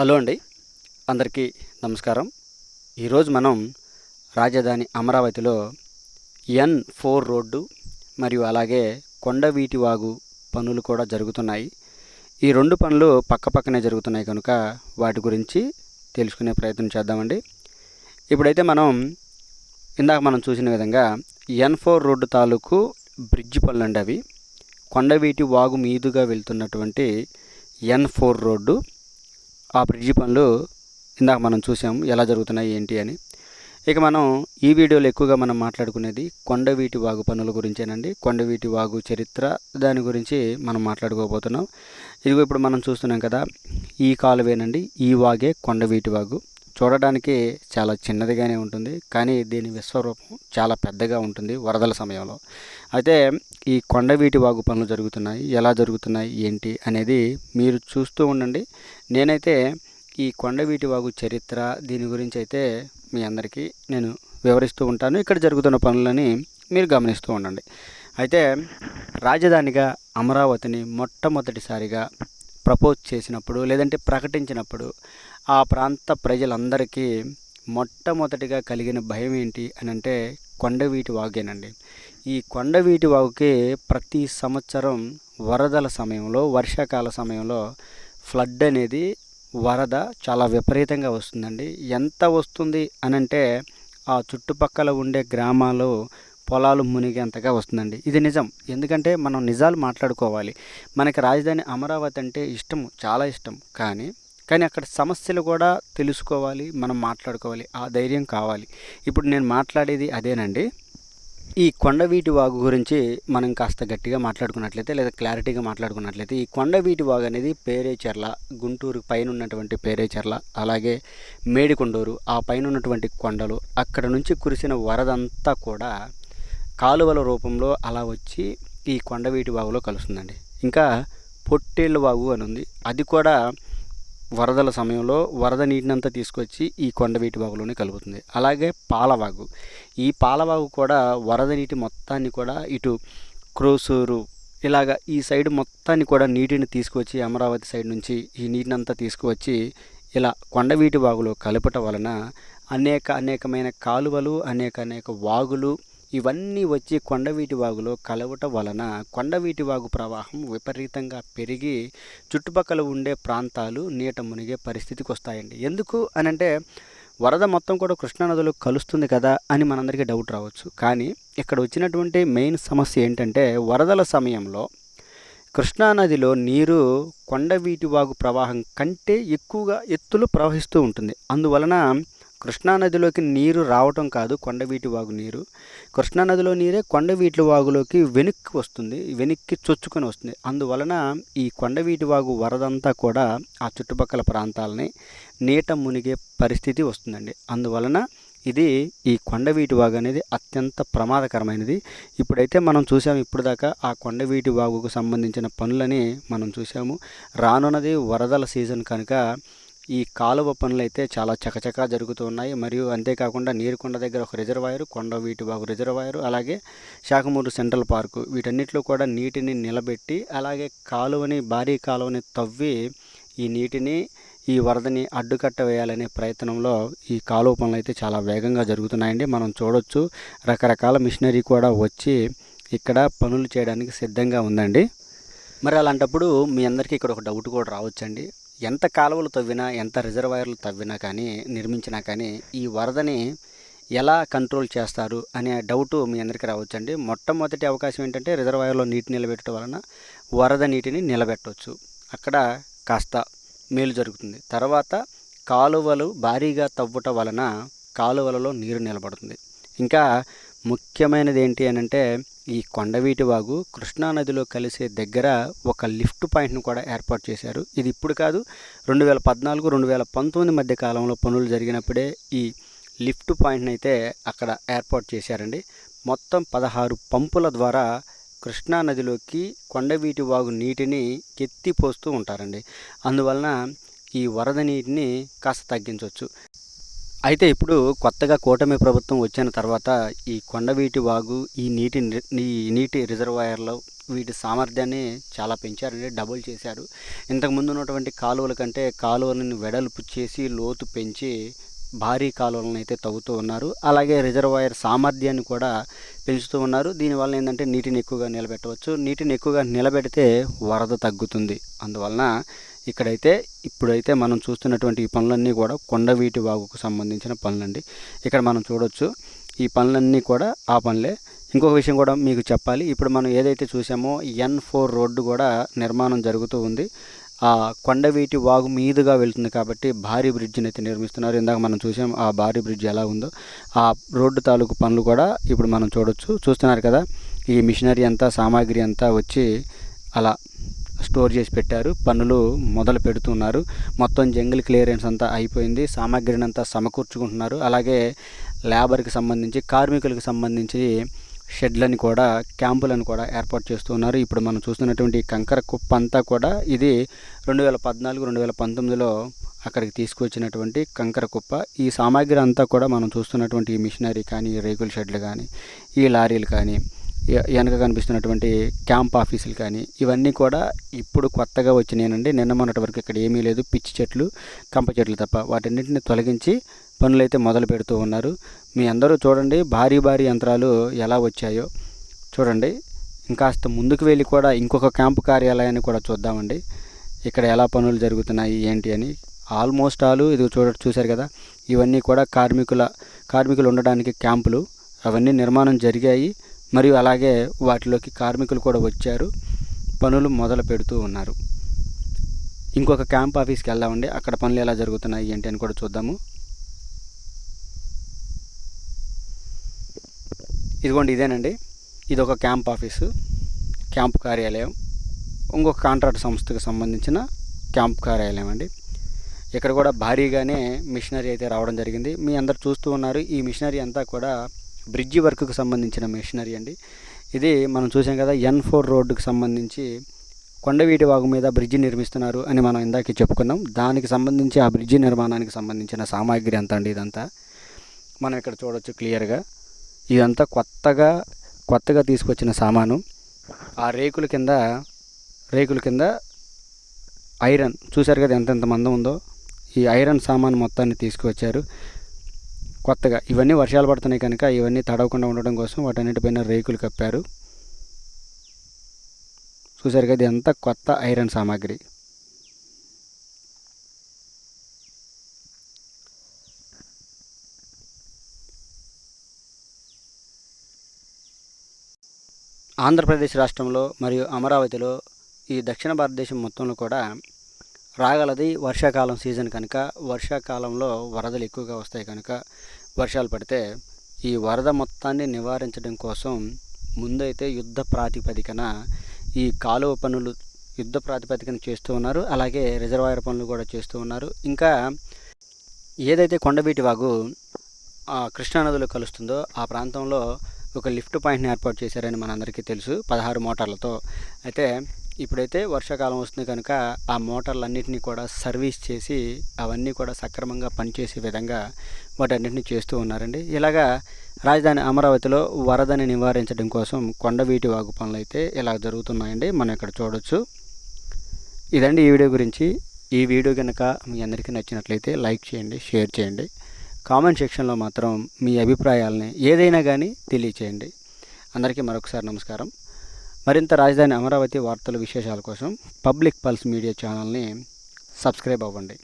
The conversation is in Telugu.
హలో అండి. అందరికీ నమస్కారం. ఈరోజు మనం రాజధాని అమరావతిలో ఎన్ ఫోర్ రోడ్డు మరియు అలాగే కొండవీటి వాగు పనులు కూడా జరుగుతున్నాయి. ఈ రెండు పనులు పక్కపక్కనే జరుగుతున్నాయి కనుక వాటి గురించి తెలుసుకునే ప్రయత్నం చేద్దామండి. ఇప్పుడైతే మనం ఇందాక మనం చూసిన విధంగా ఎన్ ఫోర్ రోడ్డు తాలూకు బ్రిడ్జ్ పనులు అండి అవి. కొండవీటి వాగు మీదుగా వెళ్తున్నటువంటి ఎన్ ఫోర్ రోడ్డు ఆ బ్రిడ్జి పనులు ఇందాక మనం చూసాం ఎలా జరుగుతున్నాయి ఏంటి అని. ఇక మనం ఈ వీడియోలో ఎక్కువగా మనం మాట్లాడుకునేది కొండవీటి వాగు పనుల గురించేనండి. కొండవీటి వాగు చరిత్ర దాని గురించి మనం మాట్లాడుకోబోతున్నాం. ఇదిగో ఇప్పుడు మనం చూస్తున్నాం కదా ఈ కాలువేనండి ఈ వాగే కొండవీటి వాగు. చూడడానికి చాలా చిన్నదిగానే ఉంటుంది కానీ దీని విశ్వరూపం చాలా పెద్దగా ఉంటుంది వరదల సమయంలో. అయితే ఈ కొండవీటి వాగు పనులు జరుగుతున్నాయి ఎలా జరుగుతున్నాయి ఏంటి అనేది మీరు చూస్తూ ఉండండి. నేనైతే ఈ కొండవీటి వాగు చరిత్ర దీని గురించి అయితే మీ అందరికీ నేను వివరిస్తూ ఉంటాను. ఇక్కడ జరుగుతున్న పనులని మీరు గమనిస్తూ ఉండండి. అయితే రాజధానిగా అమరావతిని మొట్టమొదటిసారిగా ప్రపోజ్ చేసినప్పుడు లేదంటే ప్రకటించినప్పుడు ఆ ప్రాంత ప్రజలందరికీ మొట్టమొదటిగా కలిగిన భయం ఏంటి అని అంటే కొండవీటి వాగేనండి. ఈ కొండవీటి వాగుకి ప్రతి సంవత్సరం వరదల సమయంలో వర్షాకాల సమయంలో ఫ్లడ్ అనేది వరద చాలా విపరీతంగా వస్తుందండి. ఎంత వస్తుంది అనంటే ఆ చుట్టుపక్కల ఉండే గ్రామాలు పొలాలు మునిగేంతగా వస్తుందండి. ఇది నిజం. ఎందుకంటే మనం నిజాలు మాట్లాడుకోవాలి. మనకి రాజధాని అమరావతి అంటే ఇష్టము చాలా ఇష్టం. కానీ కానీ అక్కడ సమస్యలు కూడా తెలుసుకోవాలి మనం మాట్లాడుకోవాలి ఆ ధైర్యం కావాలి. ఇప్పుడు నేను మాట్లాడేది అదేనండి. ఈ కొండవీటి వాగు గురించి మనం కాస్త గట్టిగా మాట్లాడుకున్నట్లయితే లేదా క్లారిటీగా మాట్లాడుకున్నట్లయితే ఈ కొండవీటి వాగు అనేది పేరేచెర్ల గుంటూరు పైన ఉన్నటువంటి పేరేచెర్ల అలాగే మేడికొండూరు ఆ పైన ఉన్నటువంటి కొండలు అక్కడ నుంచి కురిసిన వరదంతా కూడా కాలువల రూపంలో అలా వచ్చి ఈ కొండవీటి వాగులో కలుస్తుందండి. ఇంకా పొట్టేళ్ళ వాగు అని ఉంది. అది కూడా వరదల సమయంలో వరద నీటినంతా తీసుకొచ్చి ఈ కొండవీటి వాగులోనే కలుగుతుంది అలాగే పాలవాగు. ఈ పాలవాగు కూడా వరద నీటి మొత్తాన్ని కూడా ఇటు క్రోసూరు ఇలాగ ఈ సైడ్ మొత్తాన్ని కూడా నీటిని తీసుకొచ్చి అమరావతి సైడ్ నుంచి ఈ నీటినంతా తీసుకువచ్చి ఇలా కొండవీటి వాగులో కలపటం వలన అనేక అనేకమైన కాలువలు అనేక అనేక వాగులు ఇవన్నీ వచ్చి కొండవీటి వాగులో కలవటం వలన కొండవీటి వాగు ప్రవాహం విపరీతంగా పెరిగి చుట్టుపక్కల ఉండే ప్రాంతాలు నీట మునిగే పరిస్థితికి వస్తాయండి. ఎందుకు అని అంటే వరద మొత్తం కూడా కృష్ణానదిలో కలుస్తుంది కదా అని మనందరికీ డౌట్ రావచ్చు. కానీ ఇక్కడ వచ్చినటువంటి మెయిన్ సమస్య ఏంటంటే వరదల సమయంలో కృష్ణానదిలో నీరు కొండవీటి వాగు ప్రవాహం కంటే ఎక్కువగా ఎత్తులో ప్రవహిస్తూ ఉంటుంది. అందువలన కృష్ణానదిలోకి నీరు రావటం కాదు కొండవీటి వాగు నీరు. కృష్ణానదిలో నీరే కొండవీటి వాగులోకి వెనక్కి వస్తుంది వెనక్కి చొచ్చుకొని వస్తుంది. అందువలన ఈ కొండవీటి వాగు వరదంతా కూడా ఆ చుట్టుపక్కల ప్రాంతాలని నీట మునిగే పరిస్థితి వస్తుందండి. అందువలన ఇది ఈ కొండవీటి వాగు అనేది అత్యంత ప్రమాదకరమైనది. ఇప్పుడైతే మనం చూసాము ఇప్పుడు దాకా ఆ కొండవీటి వాగుకు సంబంధించిన పనులని మనం చూసాము రానున్నది వరదల సీజన్ కనుక ఈ కాలువ పనులు అయితే చాలా చకచకా జరుగుతున్నాయి మరియు అంతేకాకుండా నీరుకొండ దగ్గర ఒక రిజర్వాయర్ కొండ వీటి బాగు రిజర్వాయర్ అలాగే శాఖమూరు సెంట్రల్ పార్కు వీటన్నిటిలో కూడా నీటిని నిలబెట్టి అలాగే కాలువని భారీ కాలువని తవ్వి ఈ నీటిని ఈ వరదని అడ్డుకట్ట వేయాలనే ప్రయత్నంలో ఈ కాలువ పనులు అయితే చాలా వేగంగా జరుగుతున్నాయండి. మనం చూడొచ్చు రకరకాల మిషనరీ కూడా వచ్చి ఇక్కడ పనులు చేయడానికి సిద్ధంగా ఉందండి. మరి అలాంటప్పుడు మీ అందరికీ ఇక్కడ ఒక డౌట్ కూడా రావచ్చండి. ఎంత కాలువలు తవ్వినా ఎంత రిజర్వాయర్లు తవ్వినా కానీ నిర్మించినా కానీ ఈ వరదని ఎలా కంట్రోల్ చేస్తారు అనే డౌట్ మీ అందరికీ రావచ్చండి. మొట్టమొదటి అవకాశం ఏంటంటే రిజర్వాయర్లో నీటి నిలబెట్టడం వలన వరద నీటిని నిలబెట్టవచ్చు అక్కడ కాస్త మేలు జరుగుతుంది. తర్వాత కాలువలు భారీగా తవ్వటం వలన కాలువలలో నీరు నిలబడుతుంది. ఇంకా ముఖ్యమైనది ఏంటి అని అంటే ఈ కొండవీటి వాగు కృష్ణానదిలో కలిసే దగ్గర ఒక లిఫ్ట్ పాయింట్ను కూడా ఏర్పాటు చేశారు. ఇది ఇప్పుడు కాదు రెండు వేల పద్నాలుగు రెండు వేల పంతొమ్మిది మధ్య కాలంలో పనులు జరిగినప్పుడే ఈ లిఫ్ట్ పాయింట్ని అయితే అక్కడ ఏర్పాటు చేశారండి. మొత్తం పదహారు పంపుల ద్వారా కృష్ణానదిలోకి కొండవీటి వాగు నీటిని ఎత్తిపోస్తూ ఉంటారండి. అందువలన ఈ వరద నీటిని కాస్త తగ్గించవచ్చు అయితే ఇప్పుడు కొత్తగా కూటమి ప్రభుత్వం వచ్చిన తర్వాత ఈ కొండవీటి వాగు ఈ నీటి ఈ నీటి రిజర్వాయర్లో వీటి సామర్థ్యాన్ని చాలా పెంచారండి డబుల్ చేశారు. ఇంతకుముందు ఉన్నటువంటి కాలువల కంటే కాలువలను వెడల్పు చేసి లోతు పెంచి భారీ కాలువలను అయితే తవ్వుతూ ఉన్నారు. అలాగే రిజర్వాయర్ సామర్థ్యాన్ని కూడా పెంచుతూ ఉన్నారు. దీనివల్ల ఏంటంటే నీటిని ఎక్కువగా నిలబెట్టవచ్చు. నీటిని ఎక్కువగా నిలబెడితే వరద తగ్గుతుంది. అందువలన ఇక్కడైతే ఇప్పుడైతే మనం చూస్తున్నటువంటి ఈ పనులన్నీ కూడా కొండవీటి వాగుకు సంబంధించిన పనులండి. ఇక్కడ మనం చూడొచ్చు ఈ పనులన్నీ కూడా ఆ పనులే. ఇంకొక విషయం కూడా మీకు చెప్పాలి ఇప్పుడు మనం ఏదైతే చూసామో ఎన్ ఫోర్ రోడ్డు కూడా నిర్మాణం జరుగుతూ ఉంది. ఆ కొండవీటి వాగు మీదుగా వెళ్తుంది కాబట్టి భారీ బ్రిడ్జ్ని అయితే నిర్మిస్తున్నారు. ఇందాక మనం చూసాం ఆ భారీ బ్రిడ్జ్ ఎలా ఉందో. ఆ రోడ్డు తాలూకు పనులు కూడా ఇప్పుడు మనం చూడొచ్చు. చూస్తున్నారు కదా ఈ మిషనరీ అంతా సామాగ్రి అంతా వచ్చి అలా స్టోర్ చేసి పెట్టారు. పనులు మొదలు పెడుతున్నారు. మొత్తం జంగిల్ క్లియరెన్స్ అంతా అయిపోయింది. సామాగ్రిని అంతా సమకూర్చుకుంటున్నారు. అలాగే లేబర్కి సంబంధించి కార్మికులకు సంబంధించి షెడ్లని కూడా క్యాంపులను కూడా ఏర్పాటు చేస్తున్నారు. ఇప్పుడు మనం చూస్తున్నటువంటి కంకర కుప్ప అంతా కూడా ఇది రెండు వేల పద్నాలుగు రెండు వేల పంతొమ్మిదిలో అక్కడికి తీసుకొచ్చినటువంటి కంకర కుప్ప. ఈ సామాగ్రి అంతా కూడా మనం చూస్తున్నటువంటి ఈ మిషనరీ కానీ రేకుల షెడ్లు కానీ ఈ లారీలు కానీ వెనక కనిపిస్తున్నటువంటి క్యాంప్ ఆఫీసులు కానీ ఇవన్నీ కూడా ఇప్పుడు కొత్తగా వచ్చినాయనండి నిన్న మొన్నటి వరకు ఇక్కడ ఏమీ లేదు. పిచ్చి చెట్లు కంప చెట్లు తప్ప వాటన్నిటిని తొలగించి పనులైతే మొదలు పెడుతూ ఉన్నారు. మీ అందరూ చూడండి భారీ భారీ యంత్రాలు ఎలా వచ్చాయో చూడండి. ఇంకాస్త ముందుకు వెళ్ళి కూడా ఇంకొక క్యాంపు కార్యాలయాన్ని కూడా చూద్దామండి. ఇక్కడ ఎలా పనులు జరుగుతున్నాయి ఏంటి అని. ఆల్మోస్ట్ ఆల్ ఇది చూడ చూశారు కదా. ఇవన్నీ కూడా కార్మికుల కార్మికులు ఉండడానికి క్యాంపులు. అవన్నీ నిర్మాణం జరిగాయి. మరియు అలాగే వాటిలోకి కార్మికులు కూడా వచ్చారు. పనులు మొదలు పెడుతూ ఉన్నారు. ఇంకొక క్యాంప్ ఆఫీస్కి వెళ్దామండి. అక్కడ పనులు ఎలా జరుగుతున్నాయి ఏంటి అని కూడా చూద్దాము. ఇదిగోండి ఇదేనండి. ఇది ఒక క్యాంప్ ఆఫీసు క్యాంప్ కార్యాలయం. ఇంకొక కాంట్రాక్ట్ సంస్థకు సంబంధించిన క్యాంప్ కార్యాలయం అండి. ఇక్కడ కూడా భారీగానే మిషనరీ అయితే రావడం జరిగింది. మీ అందరు చూస్తూ ఉన్నారు. ఈ మిషనరీ అంతా కూడా బ్రిడ్జి వర్క్కు సంబంధించిన మిషనరీ అండి. ఇది మనం చూసాం కదా ఎన్ ఫోర్ రోడ్డుకు సంబంధించి కొండవీటి వాగు మీద బ్రిడ్జి నిర్మిస్తున్నారు అని మనం ఇందాక చెప్పుకున్నాం. దానికి సంబంధించి ఆ బ్రిడ్జి నిర్మాణానికి సంబంధించిన సామాగ్రి ఎంత అండి ఇదంతా. మనం ఇక్కడ చూడొచ్చు క్లియర్గా. ఇదంతా కొత్తగా కొత్తగా తీసుకొచ్చిన సామాను. ఆ రేకుల కింద రేకుల కింద ఐరన్. చూశారు కదా ఎంతెంత మందం ఉందో? ఈ ఐరన్ సామాన్ మొత్తాన్ని తీసుకువచ్చారు. కొత్తగా. ఇవన్నీ వర్షాలు పడుతున్నాయి కనుక ఇవన్నీ తడవకుండా ఉండడం కోసం వాటన్నిటిపైన రేకులు కప్పారు. చూశారు కదా ఎంత కొత్త ఐరన్ సామాగ్రి. ఆంధ్రప్రదేశ్ రాష్ట్రంలో మరియు అమరావతిలో ఈ దక్షిణ భారతదేశం మొత్తంలో కూడా రాగలది వర్షాకాలం సీజన్ కనుక వర్షాకాలంలో వరదలు ఎక్కువగా వస్తాయి కనుక వర్షాలు పడితే ఈ వరద మొత్తాన్ని నివారించడం కోసం ముందైతే యుద్ధ ప్రాతిపదికన ఈ కాలువ పనులు యుద్ధ ప్రాతిపదికన చేస్తూ ఉన్నారు. అలాగే రిజర్వాయర్ పనులు కూడా చేస్తూ ఉన్నారు. ఇంకా ఏదైతే కొండవీటి వాగు ఆ కృష్ణానదిలో కలుస్తుందో ఆ ప్రాంతంలో ఒక లిఫ్ట్ పాయింట్ని ఏర్పాటు చేశారని మనందరికీ తెలుసు. పదహారు మోటార్లతో అయితే ఇప్పుడైతే వర్షాకాలం వస్తుంది కనుక ఆ మోటార్లన్నింటినీ కూడా సర్వీస్ చేసి అవన్నీ కూడా సక్రమంగా పనిచేసే విధంగా వాటన్నింటిని చేస్తూ ఉన్నారండి. ఇలాగా రాజధాని అమరావతిలో వరదని నివారించడం కోసం కొండవీటి వాగు పనులు అయితే ఇలా జరుగుతున్నాయండి. మనం ఇక్కడ చూడొచ్చు. ఇదండి ఈ వీడియో గురించి. ఈ వీడియో కనుక మీ అందరికీ నచ్చినట్లయితే లైక్ చేయండి షేర్ చేయండి. కామెంట్ సెక్షన్లో మాత్రం మీ అభిప్రాయాలని ఏదైనా కానీ తెలియచేయండి. అందరికీ మరొకసారి నమస్కారం. మరింత రాజధాని అమరావతి వార్తల విశేషాల కోసం పబ్లిక్ పల్స్ మీడియా ఛానల్ని సబ్స్క్రైబ్ అవ్వండి.